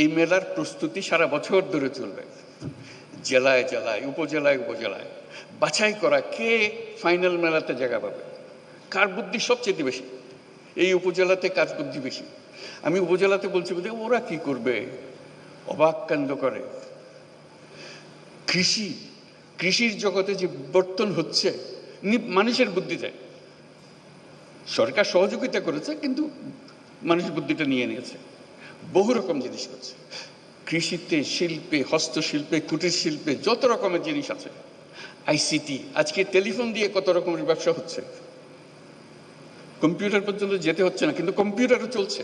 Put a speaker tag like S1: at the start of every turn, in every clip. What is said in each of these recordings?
S1: এই মেলার প্রস্তুতি সারা বছর ধরে চলবে। জেলায় জেলায়, উপজেলায় উপজেলায়। বাছাই করা কে ফাইনাল মেলাতে জায়গা পাবে? কার বুদ্ধি সবচেয়ে বেশি? এই উপজেলাতে কার বুদ্ধি বেশি? আমি উপজেলাতে বলছি বলতে ওরা কি করবে? অবাক কাণ্ড করে। কৃষি, কৃষির জগতে যে বিবর্তন হচ্ছে মানুষের বুদ্ধিতে সরকার সহযোগিতা করেছে, কিন্তু মানুষ বুদ্ধিটা নিয়ে নিয়েছে। বহু রকম জিনিস করছে কৃষিতে শিল্পে, হস্তশিল্পে, কুটির শিল্পে যত রকমের জিনিস আছে। আইসিটি আজকে টেলিফোন দিয়ে কত রকমের ব্যবসা হচ্ছে। কম্পিউটার পর্যন্ত যেতে হচ্ছে না, কিন্তু কম্পিউটারও চলছে।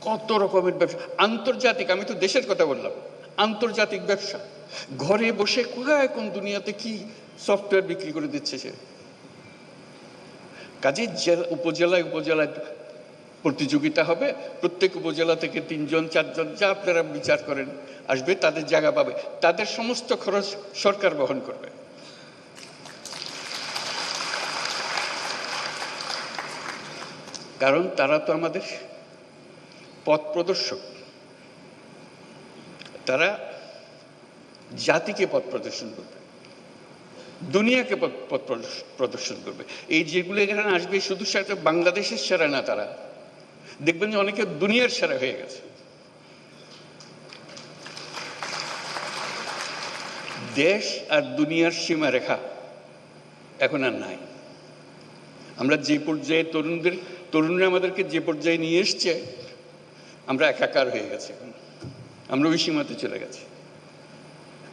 S1: কত রকমের ব্যবসা। আন্তর্জাতিক, আমি তো দেশের কথা বললাম, আন্তর্জাতিক ব্যবসা। ঘরে বসে কোথায় কোন দুনিয়াতে কি সফটওয়্যার বিক্রি করে দিচ্ছে সে? কাজে জেলা, উপজেলায় উপজেলায় প্রতিযোগিতা হবে। প্রত্যেক উপজেলা থেকে তিনজন, চারজন, যা আপনারা বিচার করেন, আসবে, তাদের জায়গা পাবে। তাদের সমস্ত খরচ সরকার বহন করবে। কারণ তারা তো আমাদের পথ প্রদর্শক। তারা জাতিকে পথ প্রদর্শন করবে। দুনিয়াকে পথ পথ প্রদর্শ- প্রদর্শন করবে। এই যেগুলো এখানে আসবে, শুধু বাংলাদেশের সেরা না তারা। দেখবেন যে অনেকে দুনিয়ার সেরা হয়ে গেছে। দেশ আর দুনিয়ার সীমারেখা এখন আর নাই। আমরা যে পর্যায়ে তরুণদের, তরুণরা আমাদেরকে যে পর্যায়ে নিয়ে এসছে, আমরা একাকার হয়ে গেছি এখন। আমরা ওই সীমাতে চলে গেছি।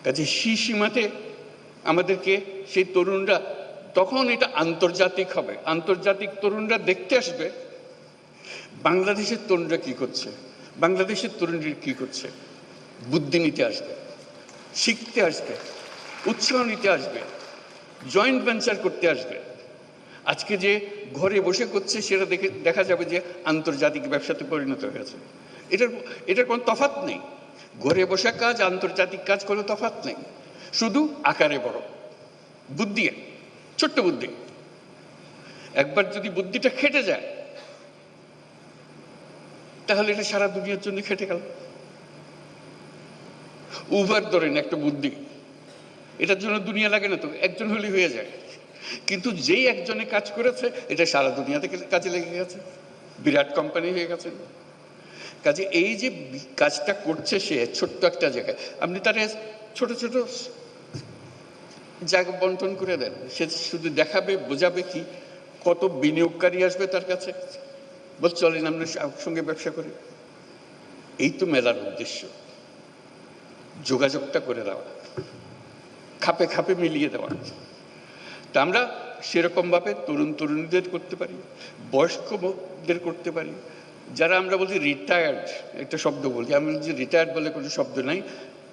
S1: কাজে সেই সীমাতে আমাদেরকে সেই তরুণরা, তখন এটা আন্তর্জাতিক হবে। আন্তর্জাতিক তরুণরা দেখতে আসবে বাংলাদেশের তরুণরা কি করছে? বাংলাদেশের তরুণরা কি করছে? বুদ্ধি নিতে আসবে, শিখতে আসবে, উৎসাহ নিতে আসবে জয়েন্ট ভেঞ্চার করতে আসবে। আজকে যে ঘরে বসে করছে, সেটা দেখে দেখা যাবে যে আন্তর্জাতিক ব্যবসাতে পরিণত হয়েছে। এটার এটার কোনো তফাৎ নেই। ঘরে বসে কাজ, আন্তর্জাতিক কাজ কোনো তফাৎ নেই। শুধু আকারে বড়। বুদ্ধি, ছোট্ট বুদ্ধি। একবার যদি বুদ্ধিটা খেটে যায় তাহলে এটা সারা দুনিয়ার জন্য খেটে গেল। উবার ধরেন একটা বুদ্ধি। এটার জন্য দুনিয়া লাগে না তো, একজন হলেই হয়ে যায়। কিন্তু যেই একজনে কাজ করেছে, এটা সারা দুনিয়া থেকে কাজে লেগে গেছে। বিরাট কোম্পানি হয়ে গেছে। কাজে এই যে কাজটা করছে সে, ছোট্ট একটা জায়গায়, আপনি তারে ছোট ছোট জায়গা বন্টন করে দেন। সে শুধু দেখাবে, বোঝাবে কি, কত বিনিয়োগকারী আসবে তার কাছে। বল চলেন, আমরা সঙ্গে ব্যবসা করি। এই তো মেলার উদ্দেশ্য। যোগাযোগটা করে দেওয়া। খাপে খাপে মিলিয়ে দেওয়া। তা আমরা সেরকমভাবে তরুণ তরুণীদের করতে পারি বয়স্কদের করতে পারি। যারা আমরা বলছি রিটায়ার্ড একটা শব্দ বলি। আমি বলছি রিটায়ার্ড বলে কোনো শব্দ নাই।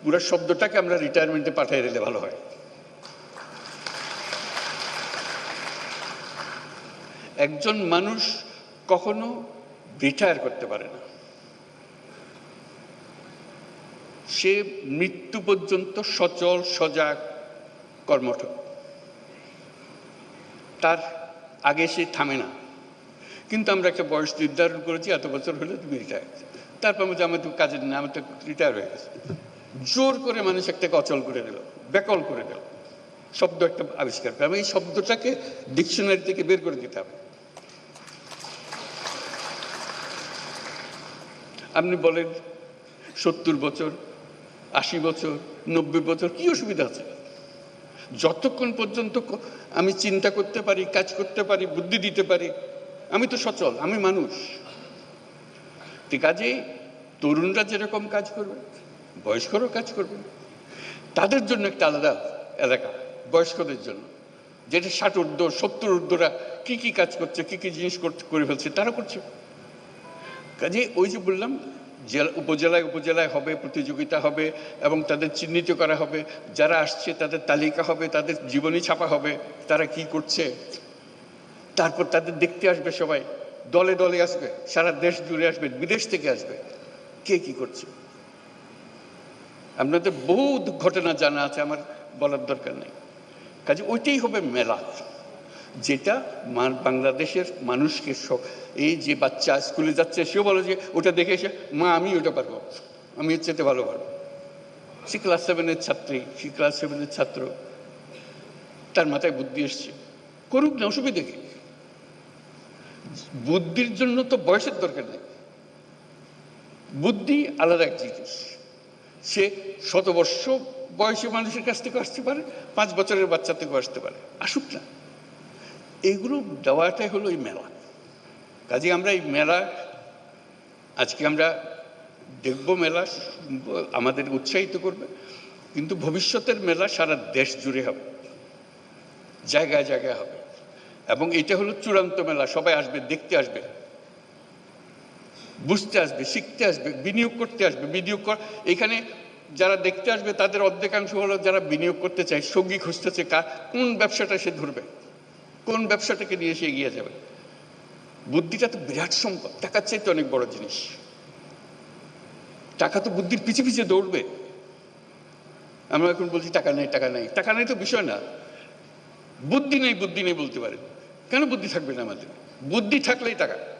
S1: পুরো শব্দটাকে আমরা রিটায়ারমেন্টে পাঠিয়ে দিলে ভালো হয়। একজন মানুষ কখনো রিটায়ার করতে পারে না। সে মৃত্যু পর্যন্ত সচল, সজাগ, কর্মঠ। তার আগে সে থামে না। কিন্তু আমরা একটা বয়স নির্ধারণ করেছি, এত বছর হলে তুমি রিটায়ার তারপর বলছি আমার তো কাজের না আমার তো রিটায়ার হয়ে গেছে। জোর করে মানুষ একটাকে অচল করে দিল বেকল করে দিল। শব্দ একটা আবিষ্কার করে আমি এই শব্দটাকে ডিকশনারি থেকে বের করে দিতে হবে। আপনি বলেন, সত্তর বছর, আশি বছর, নব্বই বছর, কি অসুবিধা আছে? যতক্ষণ পর্যন্ত আমি চিন্তা করতে পারি, কাজ করতে পারি, বুদ্ধি দিতে পারি, আমি তো সচল, আমি মানুষ। ঠিক কাজেই তরুণরা যেরকম কাজ করবে, বয়স্করাও কাজ করবে। তাদের জন্য একটা আলাদা এলাকা, বয়স্কদের জন্য। যেটা ষাট ঊর্ধ্ব, সত্তর ঊর্ধ্বরা কি কি কাজ করছে, কি কি জিনিস করতে করে ফেলছে, তারা করছে। কাজে ওই যে বললাম, জেলা, উপজেলায় উপজেলায় হবে, প্রতিযোগিতা হবে এবং তাদের চিহ্নিত করা হবে, যারা আসছে তাদের তালিকা হবে, তাদের জীবনী ছাপা হবে, তারা কি করছে? তারপর তাদের দেখতে আসবে সবাই, দলে দলে আসবে, সারা দেশ জুড়ে আসবে, বিদেশ থেকে আসবে, কে কি করছে? আপনাদের বহু ঘটনা জানা আছে, আমার বলার দরকার নেই। কাজে ওইটাই হবে মেলা। যেটা বাংলাদেশের মানুষকে এই যে বাচ্চা স্কুলে যাচ্ছে, সেও বলে যে, ওটা দেখে এসে, মা, আমি ওটা পারব। আমি এর চেয়ে ভালো পারব। সে ক্লাস সেভেনের ছাত্রী, সে ক্লাস সেভেনের ছাত্র। তার মাথায় বুদ্ধি এসছে। করুক না, অসুবিধে কি? বুদ্ধির জন্য তো বয়সের দরকার নেই। বুদ্ধি আলাদা এক জিনিস। সে শতবর্ষ বয়সী মানুষের কাছ থেকে আসতে পারে, পাঁচ বছরের বাচ্চা থেকেও আসতে পারে। আসুক না। এগুলো দেওয়াটাই হলো এই মেলা। কাজে আমরা এই মেলা, আজকে আমরা দেখব মেলা আমাদের উৎসাহিত করবে। কিন্তু ভবিষ্যতের মেলা সারা দেশ জুড়ে হবে। জায়গায় জায়গায় হবে। এবং এটা হলো চূড়ান্ত মেলা, সবাই আসবে, দেখতে আসবে। বুঝতে আসবে, শিখতে আসবে, বিনিয়োগ করতে আসবে, বিনিয়োগ কর এখানে যারা দেখতে আসবে, তাদের অর্ধেকাংশ হলো যারা বিনিয়োগ করতে চায়, সঙ্গী খুঁজতেছে কার, কোন ব্যবসাটা সে ধরবে। কোন ব্যবসাটাকে নিয়ে এসে এগিয়ে যাবে? বুদ্ধিটা তো বিরাট সম্পদ। টাকার চাইতে অনেক বড় জিনিস। টাকা তো বুদ্ধির পিছে পিছে দৌড়বে। আমরা এখন বলছি, টাকা নেই টাকা নেই। টাকা নেই তো বিষয় না। বুদ্ধি নেই বুদ্ধি নেই বলতে পারেন। কেন বুদ্ধি থাকবে না আমাদের? বুদ্ধি থাকলেই টাকা।